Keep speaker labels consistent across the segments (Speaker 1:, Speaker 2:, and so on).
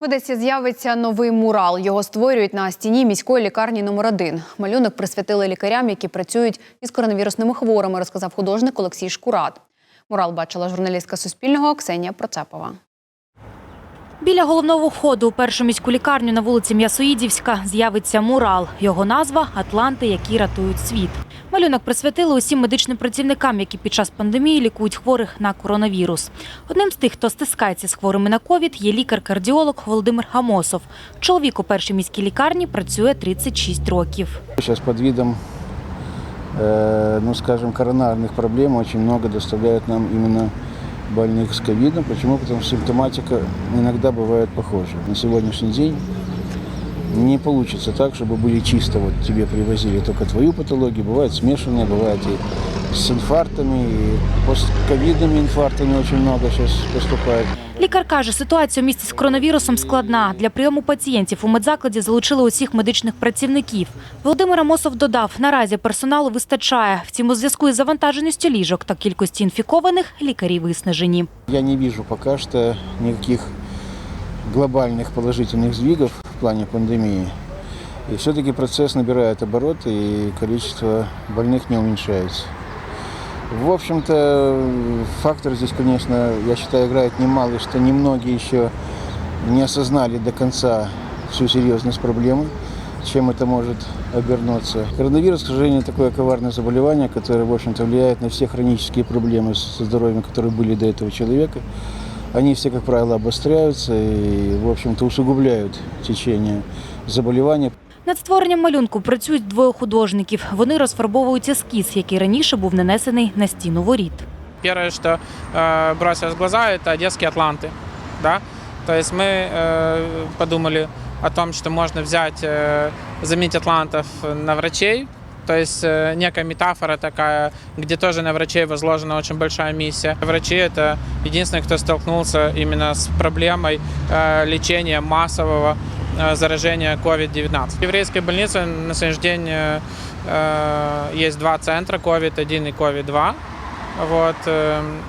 Speaker 1: В Одесі з'явиться новий мурал. Його створюють на стіні міської лікарні номер 1 Малюнок присвятили лікарям, які працюють із коронавірусними хворими, розказав художник Олексій Шкурат. Мурал бачила журналістка Суспільного Ксенія Процепова.
Speaker 2: Біля головного входу у першу міську лікарню на вулиці М'ясоїдівська з'явиться мурал. Його назва Атланти, які рятують світ. Малюнок присвятили усім медичним працівникам, які під час пандемії лікують хворих на коронавірус. Одним з тих, хто стискається з хворими на ковід, є лікар-кардіолог Володимир Гамосов. Чоловік у першій міській лікарні працює 36 років.
Speaker 3: Сейчас под видом, э, ну скажем, коронарных проблем очень много доставляют нам именно больных с ковидом. Почему? Потому что симптоматика иногда бывает похожа. На сегодняшний день не получится так, чтобы были чисто, вот тебе привозили только твою патологию. Бывает смешанные, бывает и с инфарктами, и постковидными инфарктами очень много сейчас поступает.
Speaker 2: Лікар каже, ситуація у місті з коронавірусом складна. Для прийому пацієнтів у медзакладі залучили усіх медичних працівників. Володимир Амосов додав, наразі персоналу вистачає. Втім, у зв'язку із завантаженістю ліжок та кількості інфікованих лікарі виснажені.
Speaker 3: Я не вижу пока что никаких глобальных положительных сдвигов В плане пандемии. И все-таки процесс набирает обороты, и количество больных не уменьшается. В общем-то, фактор здесь, конечно, я считаю, играет немалый, что немногие еще не осознали до конца всю серьезность проблемы, чем это может обернуться. Коронавирус, к сожалению, такое коварное заболевание, которое, в общем-то, влияет на все хронические проблемы со здоровьем, которые были до этого человека. Они все, как правило, обостряются и, в общем-то, усугубляют течение заболевания.
Speaker 2: Над створенням малюнку працюють двоє художників. Вони розфарбовують ескіз, який раніше був нанесений на стіну воріт.
Speaker 4: Первое, что э, бросилось в глаза, это одесские атланты. Да? То есть мы э, подумали о том, что можно взять, э, заменить атлантов на врачей. То есть э, некая метафора такая, где тоже на врачей возложена очень большая миссия. Врачи – это единственные, кто столкнулся именно с проблемой э, лечения массового э, заражения COVID-19. В еврейской больнице на сегодняшний день есть два центра COVID-1 и COVID-2. Вот,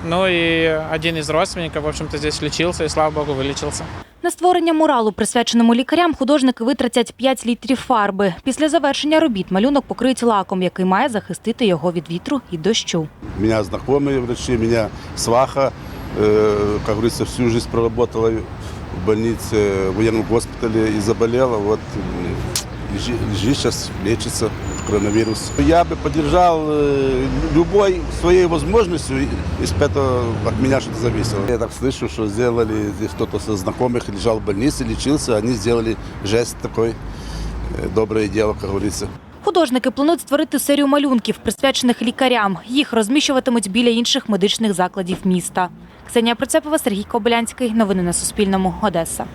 Speaker 4: ну и один из родственников, в общем-то, здесь лечился и, слава богу, вылечился.
Speaker 2: На створення муралу, присвяченому лікарям, художники витратять 5 літрів фарби. Після завершення робіт малюнок покриють лаком, який має захистити його від вітру і дощу.
Speaker 5: Мене знайомі врачі, мене сваха, як говориться, всю жизнь проработала в больниці, в воєнному госпіталі і заболіла. Вот м, лежи, лежи сейчас, лечится коронавирус. Я бы поддержал э, любой своей возможностью, и- если бы это от меня что-то зависело. Я так слышу, что сделали, здесь кто-то со знакомых лежал в больнице, лечился, они сделали жест такой, э, доброе дело, как говорится.
Speaker 2: Художники планують створити серію малюнків, присвячених лікарям. Їх розміщуватимуть біля інших медичних закладів міста. Ксенія Процепова, Сергій Кобилянський. Новини на Суспільному. Одеса.